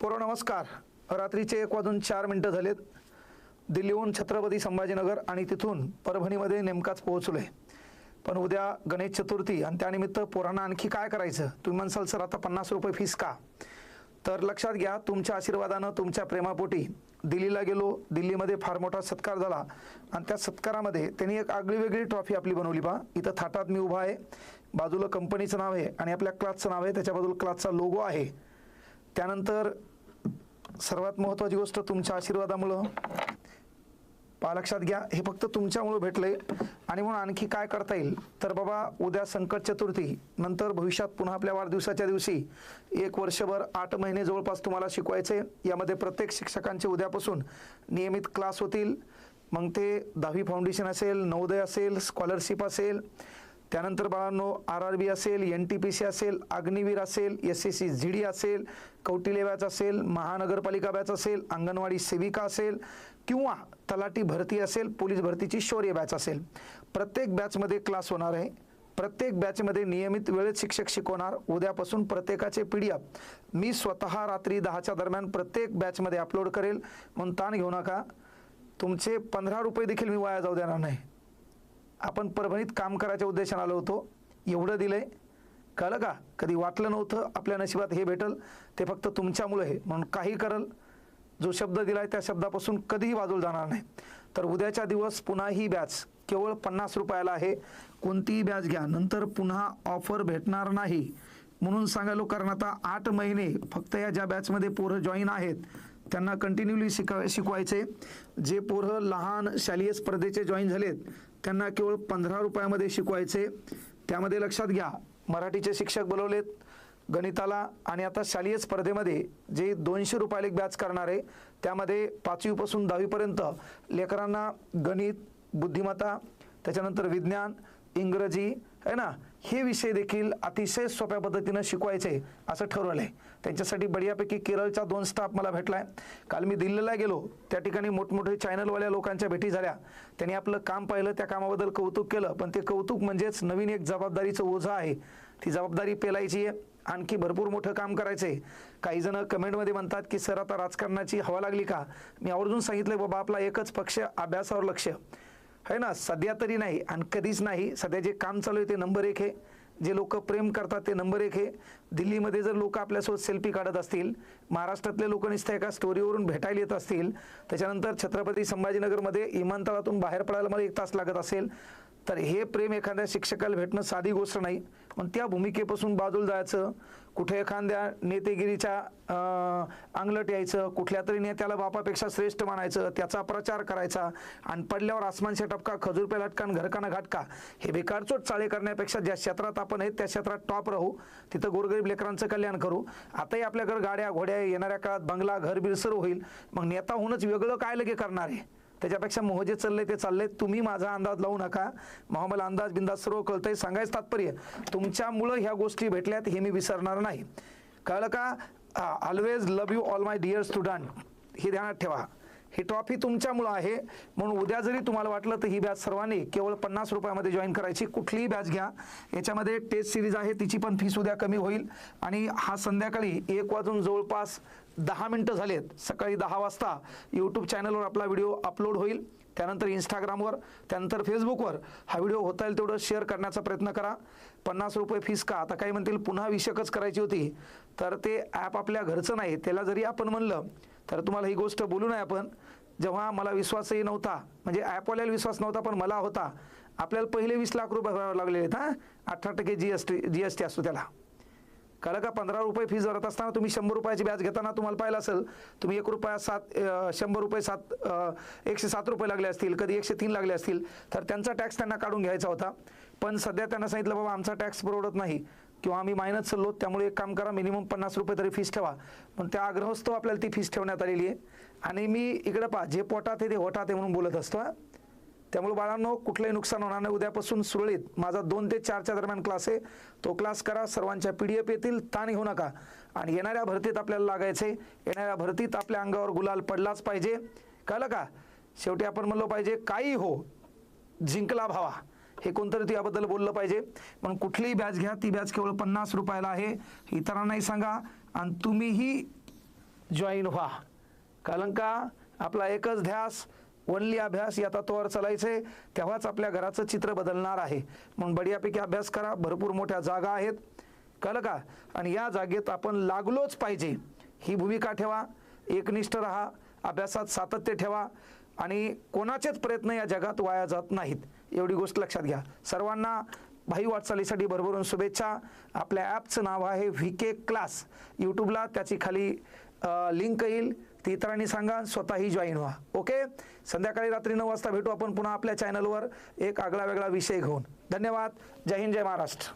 पोरो नमस्कार. रात्रीचे एक वाजून चार मिनटं झालेत. दिल्लीहून छत्रपती संभाजीनगर आणि तिथून परभणीमध्ये नेमकाच पोहोचलो आहे पण उद्या गणेश चतुर्थी आणि त्यानिमित्त पोरांना आणखी काय करायचं? तुम्ही म्हणसाल सर आता पन्नास रुपये फीस का? तर लक्षात घ्या तुमच्या आशीर्वादानं तुमच्या प्रेमापोटी दिल्लीला गेलो. दिल्लीमध्ये फार मोठा सत्कार झाला. आणि त्या सत्कारामध्ये त्यांनी एक आगळी वेगळी ट्रॉफी आपली बनवली बा. इथं थाटात मी उभा आहे. बाजूला कंपनीचं नाव आहे आणि आपल्या क्लासचं नाव आहे. त्याच्या बाजूला क्लासचा लोगो आहे. त्यानंतर सर्वात महत्त्वाची गोष्ट तुमच्या आशीर्वादामुळं पहा लक्षात घ्या हे फक्त तुमच्यामुळं भेटलंय. आणि म्हणून आणखी काय करता येईल? तर बाबा उद्या संकट चतुर्थी नंतर भविष्यात पुन्हा आपल्या वाढदिवसाच्या दिवशी एक वर्षभर आठ महिने जवळपास तुम्हाला शिकवायचे यामध्ये प्रत्येक शिक्षकांचे उद्यापासून नियमित क्लास होतील. मग ते दहावी फाउंडेशन असेल नवोदय असेल स्कॉलरशिप असेल त्यानंतर बाळांनो आर आर बी असेल एन टी पी सी असेल अग्निवीर असेल S S C G D असेल कौटिल्य बॅच असेल महानगरपालिका बॅच असेल अंगणवाडी सेविका असेल किंवा तलाटी भरती असेल पोलीस भरतीची शौर्य बॅच असेल. प्रत्येक बॅचमध्ये क्लास होणार आहे. प्रत्येक बॅचमध्ये नियमित वेळेत शिक्षक शिकवणार. उद्यापासून प्रत्येकाचे पी डी एफ. मी स्वतः रात्री दहाच्या दरम्यान प्रत्येक बॅचमध्ये अपलोड करेल. म्हणून ताण घेऊ नका. तुमचे पंधरा रुपये देखील मी वाया जाऊ देणार नाही. आपण परभणीत काम करायच्या उद्देशाने आलो होतो. एवढं दिलंय. कळलं का? कधी वाटलं नव्हतं आपल्या नशिबात हे भेटल. ते फक्त तुमच्यामुळं आहे म्हणून काही करल. जो शब्द दिलाय त्या शब्दापासून कधीही बाजूला जाणार नाही. तर उद्याच्या दिवस पुन्हा ही बॅच. केवळ पन्नास रुपयाला आहे. कोणतीही बॅच घ्या. नंतर पुन्हा ऑफर भेटणार नाही. म्हणून सांगायलो कारण आता आठ महिने फक्त या ज्या बॅचमध्ये पोरं जॉईन आहेत त्यांना कंटिन्युअली शिका शिकवायचे जे पोरं लहान शालेय स्पर्धेचे जॉईन झालेत त्यांना केवळ पंधरा रुपयामध्ये शिकवायचे त्यामध्ये लक्षात घ्या मराठीचे शिक्षक बोलवलेत गणिताला आणि आता शालेय स्पर्धेमध्ये जे दोनशे रुपयाला एक बॅच करणार आहे त्यामध्ये पाचवीपासून दहावीपर्यंत लेकरांना गणित बुद्धिमत्ता त्याच्यानंतर विज्ञान इंग्रजी आहे ना? हे विषय देखील अतिशय सोप्या पद्धतीनं शिकवायचे असं ठरवलं आहे त्यांच्यासाठी बढियापैकी केरळचा दोन स्टाफ मला भेटला आहे काल मी दिल्लीला गेलो. त्या ठिकाणी मोठमोठे चॅनलवाल्या लोकांच्या भेटी झाल्या. त्यांनी आपलं काम पाहिलं त्या कामाबद्दल कौतुक केलं. पण ते कौतुक म्हणजेच नवीन एक जबाबदारीचं ओझं आहे. ती जबाबदारी पेलायची आहे. आणखी भरपूर मोठं काम करायचं आहे काही जण कमेंटमध्ये म्हणतात की सर आता राजकारणाची हवा लागली का? मी आवर्जून सांगितलं बाबा आपला एकच पक्ष अभ्यासावर लक्ष. आहे ना? सध्या तरी नाही आणि कधीच नाही. सध्या जे काम चालू आहे ते नंबर एक आहे. जे लोक प्रेम करतात ते नंबर एक आहे. दिल्लीमध्ये जर लोक आपल्यासोबत सेल्फी काढत असतील महाराष्ट्रातले लोक निसत्या एका स्टोरीवरून भेटायला येत असतील त्याच्यानंतर छत्रपती संभाजीनगरमध्ये विमानतळातून बाहेर पडायला मला एक तास लागत असेल. तर हे प्रेम एखाद्या शिक्षकाला भेटणं साधी गोष्ट नाही. पण त्या भूमिकेपासून बाजूला जायचं कुठे एखाद्या नेतेगिरीच्या अंगलट यायचं कुठल्या तरी नेत्याला बापापेक्षा श्रेष्ठ मानायचं त्याचा प्रचार करायचा आणि पडल्यावर आसमानशा टपका खजूर पे आणि घरकाना घाटका. हे बेकारचोट चाळे करण्यापेक्षा ज्या क्षेत्रात आपण आहेत त्या क्षेत्रात टॉप राहू. तिथं गोरगरीब लेकरांचं कल्याण करू. आताही आपल्याकडे गाड्या घोड्या येणाऱ्या काळात बंगला घर बिरसर होईल. मग नेता होऊनच वेगळं काय लगे करणार आहे? त्याच्यापेक्षा मोह जे चाललंय ते चाललंय तुम्ही माझा अंदाज लावू नका. मग मला अंदाज बिंदाज सर्व कळतंय सांगायचं तात्पर्य तुमच्यामुळं ह्या गोष्टी भेटल्यात हे मी विसरणार नाही. कळलं का? Always love you all my dear student हे ध्यानात ठेवा. ही ट्रॉफी तुमच्यामुळं आहे. म्हणून उद्या जरी तुम्हाला वाटलं तर ही बॅच सर्वांनी केवळ पन्नास रुपयामध्ये जॉईन करायची. कुठलीही बॅच घ्या. याच्यामध्ये टेस्ट सिरीज आहे तिची पण फीस उद्या कमी होईल. आणि हा संध्याकाळी एक वाजून जवळपास दहा मिनटं झालेत. सकाळी दहा वाजता यूट्यूब चॅनलवर आपला व्हिडिओ अपलोड होईल. त्यानंतर इंस्टाग्रामवर त्यानंतर फेसबुकवर हा व्हिडिओ होता येईल तेवढं शेअर करण्याचा प्रयत्न करा. पन्नास रुपये फीस का? आता काही म्हणतील पुन्हा विषयकच करायची होती. तर ते ॲप आपल्या घरचं नाही. त्याला जरी आपण म्हणलं तर तुम्हाला ही गोष्ट बोलू नये आपण. जेव्हा मला विश्वासही नव्हता म्हणजे ॲपवाल्याला विश्वास नव्हता पण मला होता. आपल्याला पहिले वीस लाख रुपये भरावे लागलेले आहेत हां? अठरा टक्के G S T G S T असतो त्याला. कळलं का? पंधरा रुपये फीज भरत असताना तुम्ही शंभर रुपयाची व्याज घेताना तुम्हाला पाहिलं असेल तुम्ही एक रुपया सात शंभर रुपये सात एकशे सात रुपये लागले असतील कधी एकशे तीन लागले असतील तर त्यांचा टॅक्स त्यांना काढून घ्यायचा होता. पण सध्या त्यांना सांगितलं बाबा आमचा टॅक्स परवडत नाही. किंवा आम्ही मायनस चाललो त्यामुळे एक काम करा मिनिमम पन्नास रुपये तरी फीस ठेवा. पण त्या आग्रहस्तव आपल्याला ती फीस ठेवण्यात आलेली आहे. आणि मी इकडं पहा जे पोटात आहे ते होटात आहे म्हणून बोलत असतो त्यामुळे बाळांनो कुठलंही नुकसान होणार नाही. उद्यापासून सुरळीत माझा दोन ते चारच्या दरम्यान क्लास आहे. तो क्लास करा सर्वांच्या पी डी एफ येतील ताण घेऊ नका. आणि येणाऱ्या भरतीत आपल्याला लागायचे येणाऱ्या भरतीत आपल्या अंगावर गुलाल पडलाच पाहिजे. कळलं का? शेवटी आपण म्हणलो पाहिजे काही हो जिंकला भावा. हे कोणतरी तू याबद्दल बोललं पाहिजे. पण कुठलीही बॅच घ्या ती बॅच केवळ पन्नास रुपयाला आहे. इतरांनाही सांगा आणि तुम्हीही जॉईन व्हा. कारण का? आपला एकच ध्यास वनली अभ्यास या तत्वावर चालायचे तेव्हाच आपल्या घराचं चित्र बदलणार आहे. म्हणून बढियापैकी अभ्यास करा भरपूर मोठ्या जागा आहेत. कळलं का? आणि या जागेत आपण लागलोच पाहिजे. ही भूमिका ठेवा एकनिष्ठ राहा अभ्यासात सातत्य ठेवा आणि कोणाचेच प्रयत्न या जगात वाया जात नाहीत. एवढी गोष्ट लक्षात घ्या. सर्वांना भाई वाटचालीसाठी भरभरून शुभेच्छा. आपल्या ॲपचं नाव आहे व्ही के क्लास यूट्यूबला त्याची खाली लिंक येईल. ती इतरांनी सांगा स्वतःही जॉईन व्हा. ओके संध्याकाळी रात्री नऊ वाजता भेटू आपण पुन्हा आपल्या चॅनलवर एक आगळा वेगळा विषय घेऊन. धन्यवाद. जय हिंद जय महाराष्ट्र.